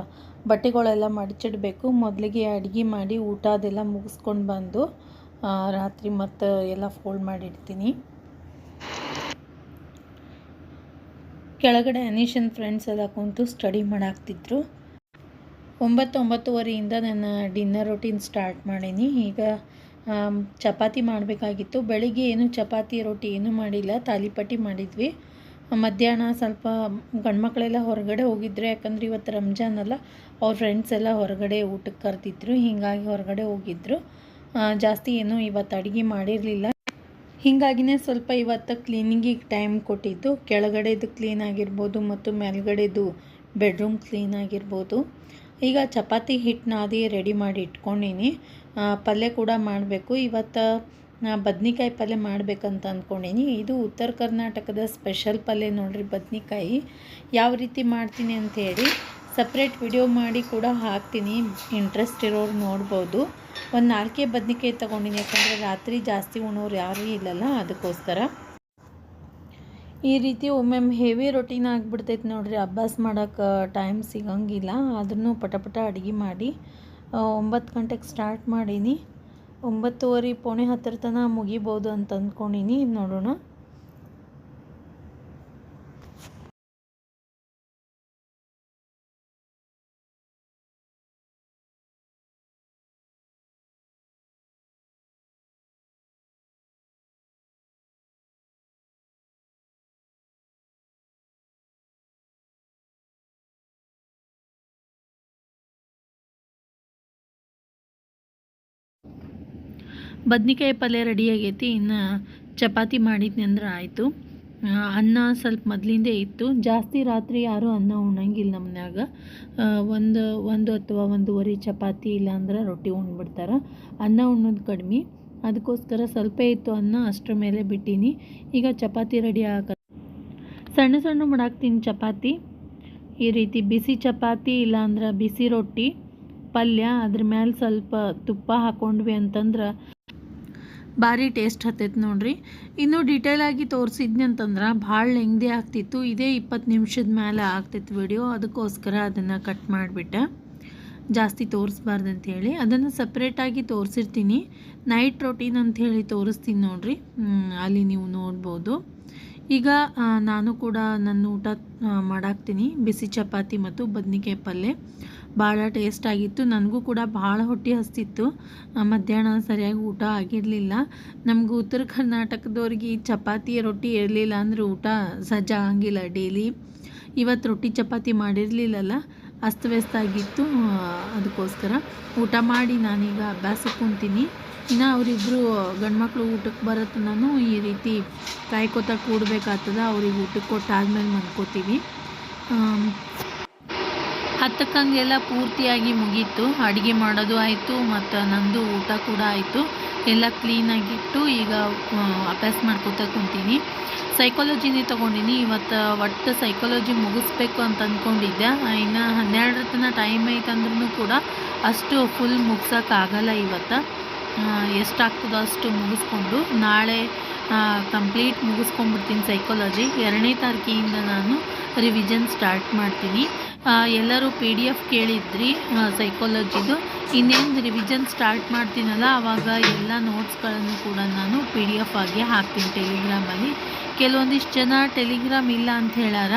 ಬಟ್ಟೆಗಳೆಲ್ಲ ಮಡಚಿಡಬೇಕು. ಮೊದಲಿಗೆ ಅಡುಗೆ ಮಾಡಿ ಊಟ ಅದೆಲ್ಲ ಮುಗಿಸ್ಕೊಂಡು ಬಂದು ರಾತ್ರಿ ಮತ್ತು ಎಲ್ಲ ಫೋಲ್ಡ್ ಮಾಡಿಡ್ತೀನಿ. ಕೆಳಗಡೆ ಅನೀಶನ್ ಫ್ರೆಂಡ್ಸ್ ಎಲ್ಲ ಕುಂತು ಸ್ಟಡಿ ಮಾಡಾಕ್ತಿದ್ರು. ಒಂಬತ್ತೊಂಬತ್ತುವರೆಯಿಂದ ನನ್ನ ಡಿನ್ನರ್ ರೊಟೀನ್ ಸ್ಟಾರ್ಟ್ ಮಾಡೀನಿ. ಈಗ ಚಪಾತಿ ಮಾಡಬೇಕಾಗಿತ್ತು. ಬೆಳಿಗ್ಗೆ ಏನು ಚಪಾತಿ, ರೊಟ್ಟಿ ಏನೂ ಮಾಡಿಲ್ಲ. ತಾಲಿಪಟ್ಟಿ ಮಾಡಿದ್ವಿ. ಮಧ್ಯಾಹ್ನ ಸ್ವಲ್ಪ ಗಂಡ್ಮಕ್ಳೆಲ್ಲ ಹೊರಗಡೆ ಹೋಗಿದ್ರು, ಯಾಕಂದ್ರೆ ಇವತ್ತು ರಂಜಾನ್ ಅಲ್ಲ, ಅವ್ರ ಫ್ರೆಂಡ್ಸ್ ಎಲ್ಲ ಹೊರಗಡೆ ಊಟಕ್ಕೆ ಕರೆದಿದ್ರು. ಹೀಗಾಗಿ ಹೊರಗಡೆ ಹೋಗಿದ್ರು. ಜಾಸ್ತಿ ಏನೂ ಇವತ್ತು ಅಡುಗೆ ಮಾಡಿರಲಿಲ್ಲ. ಹೀಗಾಗಿನೇ ಸ್ವಲ್ಪ ಇವತ್ತು ಕ್ಲೀನಿಂಗಿಗೆ ಟೈಮ್ ಕೊಟ್ಟಿದ್ದು. ಕೆಳಗಡೆದು ಕ್ಲೀನ್ ಆಗಿರ್ಬೋದು ಮತ್ತು ಮೇಲ್ಗಡೆದು ಬೆಡ್ರೂಮ್ ಕ್ಲೀನ್ ಆಗಿರ್ಬೋದು. ಈಗ ಚಪಾತಿ ಹಿಟ್ಟನ್ನ ನಾದಿ ರೆಡಿ ಮಾಡಿ ಇಟ್ಕೊಂಡೀನಿ. ಪಲ್ಯ ಕೂಡ ಮಾಡಬೇಕು. ಇವತ್ತು ಬದ್ನಿಕಾಯಿ ಪಲ್ಯ ಮಾಡ್ಬೇಕಂತ ಅಂದ್ಕೊಂಡೀನಿ ಇದು ಉತ್ತರ ಕರ್ನಾಟಕದ ಸ್ಪೆಷಲ್ ಪಲ್ಯ ನೋಡ್ರಿ ಬದ್ನಿಕಾಯಿ. ಯಾವ ರೀತಿ ಮಾಡ್ತೀನಿ ಅಂಥೇಳಿ ಸಪ್ರೇಟ್ ವಿಡಿಯೋ ಮಾಡಿ ಕೂಡ ಹಾಕ್ತೀನಿ. ಇಂಟ್ರೆಸ್ಟ್ ಇರೋರು ನೋಡ್ಬೋದು. ಒಂದು ನಾಲ್ಕೇ ಬದ್ನಿಕಾಯಿ ತೊಗೊಂಡಿನಿ. ಯಾಕಂದರೆ ರಾತ್ರಿ ಜಾಸ್ತಿ ಉಣೋರು ಯಾರೂ ಇಲ್ಲಲ್ಲ, ಅದಕ್ಕೋಸ್ಕರ. ಈ ರೀತಿ ಒಮ್ಮೊಮ್ಮೆ ಹೆವಿ ರೊಟೀನ್ ಆಗಿಬಿಡ್ತೈತೆ ನೋಡ್ರಿ. ಅಭ್ಯಾಸ ಮಾಡೋಕ್ಕೆ ಟೈಮ್ ಸಿಗಂಗಿಲ್ಲ. ಆದ್ರೂ ಪಟ ಪಟ ಅಡುಗೆ ಮಾಡಿ. ಒಂಬತ್ತು ಗಂಟೆಗೆ ಸ್ಟಾರ್ಟ್ ಮಾಡೀನಿ. ಒಂಬತ್ತುವರೆ ಪೋಣೆ ಹತ್ತಿರ ತನಕ ಮುಗಿಬೋದು ಅಂತ ಅಂದ್ಕೊಂಡೀನಿ. ನೋಡೋಣ. ಬದ್ನಿಕಾಯಿ ಪಲ್ಯ ರೆಡಿ ಆಗೈತಿ, ಇನ್ನು ಚಪಾತಿ ಮಾಡಿದ್ನಿ ಅಂದ್ರೆ ಆಯಿತು. ಅನ್ನ ಸ್ವಲ್ಪ ಮೊದಲಿಂದೇ ಇತ್ತು. ಜಾಸ್ತಿ ರಾತ್ರಿ ಯಾರೂ ಅನ್ನ ಉಣ್ಣಂಗಿಲ್ಲ ನಮ್ಮ ಮನ್ಯಾಗ. ಒಂದು ಒಂದು ಅಥವಾ ಒಂದೂವರೆ ಚಪಾತಿ ಇಲ್ಲಾಂದ್ರೆ ರೊಟ್ಟಿ ಉಣ್ಬಿಡ್ತಾರೆ. ಅನ್ನ ಉಣ್ಣೋದು ಕಡಿಮೆ. ಅದಕ್ಕೋಸ್ಕರ ಸ್ವಲ್ಪ ಇತ್ತು ಅನ್ನ, ಅಷ್ಟರ ಮೇಲೆ ಬಿಟ್ಟೀನಿ. ಈಗ ಚಪಾತಿ ರೆಡಿ ಆಗ ಸಣ್ಣ ಸಣ್ಣ ಮಾಡಾಕ್ತೀನಿ ಚಪಾತಿ. ಈ ರೀತಿ ಬಿಸಿ ಚಪಾತಿ ಇಲ್ಲಾಂದ್ರೆ ಬಿಸಿ ರೊಟ್ಟಿ, ಪಲ್ಯ, ಅದ್ರ ಮೇಲೆ ಸ್ವಲ್ಪ ತುಪ್ಪ ಹಾಕೊಂಡ್ವಿ ಅಂತಂದ್ರೆ ಭಾರಿ ಟೇಸ್ಟ್ ಹತ್ತೈತೆ ನೋಡ್ರಿ. ಇನ್ನೂ ಡೀಟೇಲಾಗಿ ತೋರಿಸಿದ್ನಿ ಅಂತಂದ್ರೆ ಭಾಳ ಲೆಂಗ್ದಿ ಆಗ್ತಿತ್ತು. ಇದೇ ಇಪ್ಪತ್ತು ನಿಮಿಷದ ಮೇಲೆ ಆಗ್ತಿತ್ತು ವಿಡಿಯೋ ಅದಕ್ಕೋಸ್ಕರ ಅದನ್ನು ಕಟ್ ಮಾಡಿಬಿಟ್ಟೆ. ಜಾಸ್ತಿ ತೋರಿಸ್ಬಾರ್ದು ಅಂಥೇಳಿ ಅದನ್ನು ಸಪ್ರೇಟಾಗಿ ತೋರಿಸಿರ್ತೀನಿ. ನೈಟ್ ರೊಟೀನ್ ಅಂಥೇಳಿ ತೋರಿಸ್ತೀನಿ ನೋಡ್ರಿ. ಅಲ್ಲಿ ನೀವು ನೋಡ್ಬೋದು. ಈಗ ನಾನು ಕೂಡ ನನ್ನ ಊಟ ಮಾಡಾಕ್ತೀನಿ. ಬಿಸಿ ಚಪಾತಿ ಮತ್ತು ಬದ್ನಿಕಾಯಿ ಪಲ್ಯ ಭಾಳ ಟೇಸ್ಟ್ ಆಗಿತ್ತು. ನನಗೂ ಕೂಡ ಭಾಳ ಹೊಟ್ಟೆ ಹಸ್ತಿತ್ತು. ಮಧ್ಯಾಹ್ನ ಸರಿಯಾಗಿ ಊಟ ಆಗಿರಲಿಲ್ಲ. ನಮ್ಗೆ ಉತ್ತರ ಕರ್ನಾಟಕದವ್ರಿಗೆ ಚಪಾತಿ ರೊಟ್ಟಿ ಇರಲಿಲ್ಲ ಅಂದ್ರೆ ಊಟ ಸಜ್ಜ ಆಗಂಗಿಲ್ಲ ಡೈಲಿ. ಇವತ್ತು ರೊಟ್ಟಿ ಚಪಾತಿ ಮಾಡಿರಲಿಲ್ಲಲ್ಲ, ಅಸ್ತವ್ಯಸ್ತ ಆಗಿತ್ತು ಅದಕ್ಕೋಸ್ಕರ. ಊಟ ಮಾಡಿ ನಾನೀಗ ಅಭ್ಯಾಸಕ್ಕೆ ಕುಂತೀನಿ. ಇನ್ನು ಅವರಿಬ್ಬರು ಗಂಡ್ಮಕ್ಳು ಊಟಕ್ಕೆ ಬರತ್ತೆ ನಾನು ಈ ರೀತಿ ಕಾಯ್ಕೋತಾ ಕೂಡಬೇಕಾಗ್ತದ. ಅವ್ರಿಗೆ ಊಟಕ್ಕೆ ಕೊಟ್ಟಾದ್ಮೇಲೆ ಮನ್ಕೋತೀವಿ ಹತ್ತಕ್ಕಂಗೆಲ್ಲ ಪೂರ್ತಿಯಾಗಿ ಮುಗೀತು. ಅಡುಗೆ ಮಾಡೋದು ಆಯಿತು, ಮತ್ತು ನಂದು ಊಟ ಕೂಡ ಆಯಿತು. ಎಲ್ಲ ಕ್ಲೀನಾಗಿಟ್ಟು ಈಗ ಅಭ್ಯಾಸ ಮಾಡ್ಕೋತಾ ಕುಂತೀನಿ. ಸೈಕಾಲಜಿನೇ ತೊಗೊಂಡಿನಿ. ಇವತ್ತು ಒಟ್ಟು ಸೈಕಾಲಜಿ ಮುಗಿಸ್ಬೇಕು ಅಂತ ಅಂದ್ಕೊಂಡಿದ್ದೆ ಇನ್ನು ಹನ್ನೆರಡರ ತನಕ ಟೈಮ್ ಐತಂದ್ರೂ ಕೂಡ ಅಷ್ಟು ಫುಲ್ ಮುಗ್ಸೋಕ್ಕಾಗಲ್ಲ ಇವತ್ತು. ಎಷ್ಟಾಗ್ತದೋ ಅಷ್ಟು ಮುಗಿಸ್ಕೊಂಡು ನಾಳೆ ಕಂಪ್ಲೀಟ್ ಮುಗಿಸ್ಕೊಂಡ್ಬಿಡ್ತೀನಿ ಸೈಕಾಲಜಿ ಎರಡನೇ ತಾರೀಕಿಯಿಂದ ನಾನು ರಿವಿಷನ್ ಸ್ಟಾರ್ಟ್ ಮಾಡ್ತೀನಿ. ಎಲ್ಲರೂ ಪಿ ಡಿ ಎಫ್ ಕೇಳಿದ್ರಿ ಸೈಕಾಲಜಿದು ಇನ್ನೇನು ರಿವಿಷನ್ ಸ್ಟಾರ್ಟ್ ಮಾಡ್ತೀನಲ್ಲ ಆವಾಗ ಎಲ್ಲ ನೋಟ್ಸ್ಗಳನ್ನು ಕೂಡ ನಾನು ಪಿ ಡಿ ಎಫ್ ಆಗಿ ಹಾಕ್ತೀನಿ ಟೆಲಿಗ್ರಾಮಲ್ಲಿ ಕೆಲವೊಂದಿಷ್ಟು ಜನ ಟೆಲಿಗ್ರಾಮ್ ಇಲ್ಲ ಅಂತ ಹೇಳಾರ.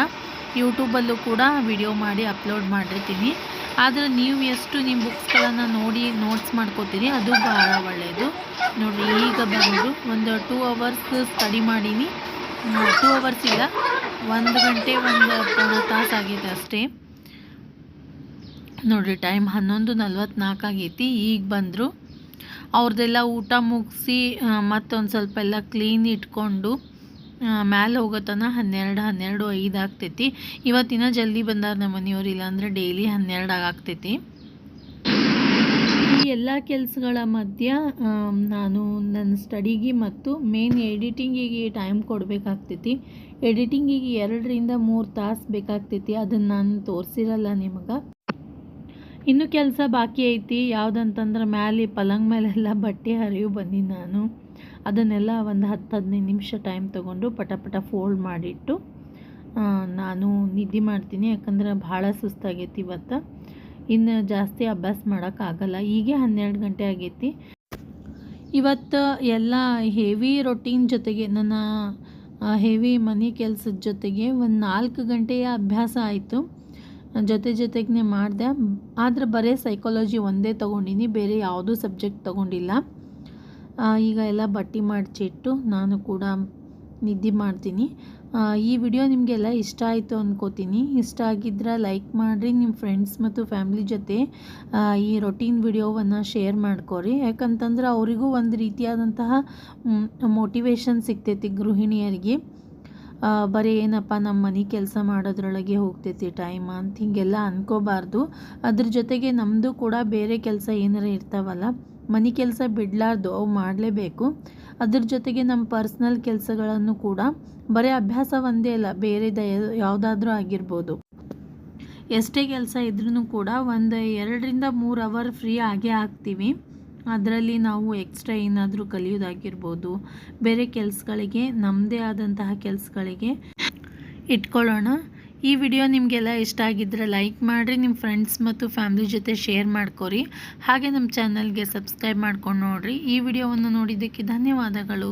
ಯೂಟ್ಯೂಬಲ್ಲೂ ಕೂಡ ವಿಡಿಯೋ ಮಾಡಿ ಅಪ್ಲೋಡ್ ಮಾಡಿರ್ತೀನಿ. ಆದರೆ ನೀವು ಎಷ್ಟು ನಿಮ್ಮ ಬುಕ್ಸ್ಗಳನ್ನು ನೋಡಿ ನೋಟ್ಸ್ ಮಾಡ್ಕೋತೀರಿ, ಅದು ಭಾಳ ಒಳ್ಳೆಯದು ನೋಡಿರಿ, ಈಗ ಬಂದು ಒಂದು ಟೂ ಅವರ್ಸ್ ಸ್ಟಡಿ ಮಾಡೀನಿ. ಟೂ ಅವರ್ಸ್ ಇಲ್ಲ, ಒಂದು ಗಂಟೆ, ಒಂದು ತಾಸು ಆಗೈತೆ ಅಷ್ಟೇ. ನೋಡಿರಿ ಟೈಮ್ ಹನ್ನೊಂದು ನಲ್ವತ್ನಾಲ್ಕು ಆಗೈತಿ ಈಗ ಬಂದರು. ಅವ್ರದ್ದೆಲ್ಲ ಊಟ ಮುಗಿಸಿ ಮತ್ತೊಂದು ಸ್ವಲ್ಪ ಎಲ್ಲ ಕ್ಲೀನ್ ಇಟ್ಕೊಂಡು ಮ್ಯಾಲೆ ಹೋಗೋತನ ಹನ್ನೆರಡು ಹನ್ನೆರಡು, ಐದು ಆಗ್ತೈತಿ. ಇವತ್ತಿನ ಜಲ್ದಿ ಬಂದಾರ ನಮ್ಮ ಮನೆಯವ್ರು, ಇಲ್ಲಾಂದರೆ ಡೈಲಿ ಹನ್ನೆರಡು ಆಗ್ತೈತಿ. ಈ ಎಲ್ಲ ಕೆಲಸಗಳ ಮಧ್ಯ ನಾನು ನನ್ನ ಸ್ಟಡಿಗೆ ಮತ್ತು ಮೇನ್ ಎಡಿಟಿಂಗಿಗೆ ಟೈಮ್ ಕೊಡಬೇಕಾಗ್ತೈತಿ. ಎಡಿಟಿಂಗಿಗೆ ಎರಡರಿಂದ ಮೂರು ತಾಸು ಬೇಕಾಗ್ತೈತಿ. ಅದನ್ನು ನಾನು ತೋರಿಸಿರಲ್ಲ ನಿಮಗೆ. ಇನ್ನೂ ಕೆಲಸ ಬಾಕಿ ಐತಿ. ಯಾವುದಂತಂದ್ರೆ ಮ್ಯಾಲೆ ಪಲಂಗ್ ಮೇಲೆಲ್ಲ ಬಟ್ಟೆ ಹರಿವು ಬಂದಿ ನಾನು. ಅದನ್ನೆಲ್ಲ ಒಂದು ಹತ್ತು ಹದಿನೈದು ನಿಮಿಷ ಟೈಮ್ ತೊಗೊಂಡು ಪಟ ಪಟ ಫೋಲ್ಡ್ ಮಾಡಿಟ್ಟು ನಾನು ನಿದ್ದೆ ಮಾಡ್ತೀನಿ. ಯಾಕಂದ್ರೆ ಭಾಳ ಸುಸ್ತಾಗೈತಿ ಇವತ್ತು. ಇನ್ನು ಜಾಸ್ತಿ ಅಭ್ಯಾಸ ಮಾಡೋಕ್ಕಾಗಲ್ಲ ಈಗ ಹನ್ನೆರಡು ಗಂಟೆ ಆಗೈತಿ. ಇವತ್ತು ಎಲ್ಲ ಹೆವಿ ರೊಟೀನ್ ಜೊತೆಗೆ ನನ್ನ ಹೆವಿ ಮನೆ ಕೆಲಸದ ಜೊತೆಗೆ ಒಂದು ನಾಲ್ಕು ಗಂಟೆಯ ಅಭ್ಯಾಸ ಆಯಿತು. ಜೊತೆ ಜೊತೆಗೆ ಮಾಡಿದೆ. ಆದರೆ ಬರೀ ಸೈಕಾಲಜಿ ಒಂದೇ ತೊಗೊಂಡಿನಿ, ಬೇರೆ ಯಾವುದೂ ಸಬ್ಜೆಕ್ಟ್ ತೊಗೊಂಡಿಲ್ಲ. ಈಗ ಎಲ್ಲ ಬಟ್ಟಿ ಮಾಡಿಸಿಟ್ಟು ನಾನು ಕೂಡ ನಿದ್ದೆ ಮಾಡ್ತೀನಿ. ಈ ವಿಡಿಯೋ ನಿಮಗೆಲ್ಲ ಇಷ್ಟ ಆಯಿತು ಅಂದ್ಕೋತೀನಿ ಇಷ್ಟ ಆಗಿದ್ರೆ ಲೈಕ್ ಮಾಡಿರಿ ನಿಮ್ಮ ಫ್ರೆಂಡ್ಸ್ ಮತ್ತು ಫ್ಯಾಮ್ಲಿ ಜೊತೆ ಈ ರೊಟೀನ್ ವಿಡಿಯೋವನ್ನು ಶೇರ್ ಮಾಡ್ಕೊರಿ. ಯಾಕಂತಂದ್ರೆ ಅವರಿಗೂ ಒಂದು ರೀತಿಯಾದಂತಹ ಮೋಟಿವೇಶನ್ ಸಿಗ್ತೈತಿ ಗೃಹಿಣಿಯರಿಗೆ. ಬರೀ ಏನಪ್ಪ ನಮ್ಮ ಮನೆ ಕೆಲಸ ಮಾಡೋದ್ರೊಳಗೆ ಹೋಗ್ತೈತಿ ಟೈಮ್ ಅಂತ ಹೀಗೆಲ್ಲ ಅನ್ಕೋಬಾರ್ದು. ಅದ್ರ ಜೊತೆಗೆ ನಮ್ಮದು ಕೂಡ ಬೇರೆ ಕೆಲಸ ಏನಾರ ಇರ್ತಾವಲ್ಲ, ಮನೆ ಕೆಲಸ ಬಿಡಲಾರ್ದು, ಅವು ಮಾಡಲೇಬೇಕು. ಅದ್ರ ಜೊತೆಗೆ ನಮ್ಮ ಪರ್ಸ್ನಲ್ ಕೆಲಸಗಳನ್ನು ಕೂಡ, ಬರೀ ಅಭ್ಯಾಸ ಒಂದೇ ಅಲ್ಲ ದಯ ಯಾವುದಾದ್ರೂ ಆಗಿರ್ಬೋದು. ಎಷ್ಟೇ ಕೆಲಸ ಇದ್ರೂ ಕೂಡ ಒಂದು ಎರಡರಿಂದ ಮೂರು ಅವರ್ ಫ್ರೀ ಆಗೇ ಆಗ್ತೀವಿ. ಅದರಲ್ಲಿ ನಾವು ಎಕ್ಸ್ಟ್ರಾ ಏನಾದರೂ ಕಲಿಯೋದಾಗಿರ್ಬೋದು, ಬೇರೆ ಕೆಲಸಗಳಿಗೆ ನಮ್ಮದೇ ಆದಂತಹ ಕೆಲಸಗಳಿಗೆ ಇಟ್ಕೊಳ್ಳೋಣ. ಈ ವಿಡಿಯೋ ನಿಮಗೆಲ್ಲ ಇಷ್ಟ ಆಗಿದ್ದರೆ ಲೈಕ್ ಮಾಡಿರಿ ನಿಮ್ಮ ಫ್ರೆಂಡ್ಸ್ ಮತ್ತು ಫ್ಯಾಮ್ಲಿ ಜೊತೆ ಶೇರ್ ಮಾಡ್ಕೊರಿ. ಹಾಗೆ ನಮ್ಮ ಚಾನಲ್ಗೆ ಸಬ್ಸ್ಕ್ರೈಬ್ ಮಾಡ್ಕೊಂಡು ನೋಡಿರಿ. ಈ ವಿಡಿಯೋವನ್ನು ನೋಡಿದ್ದಕ್ಕೆ ಧನ್ಯವಾದಗಳು.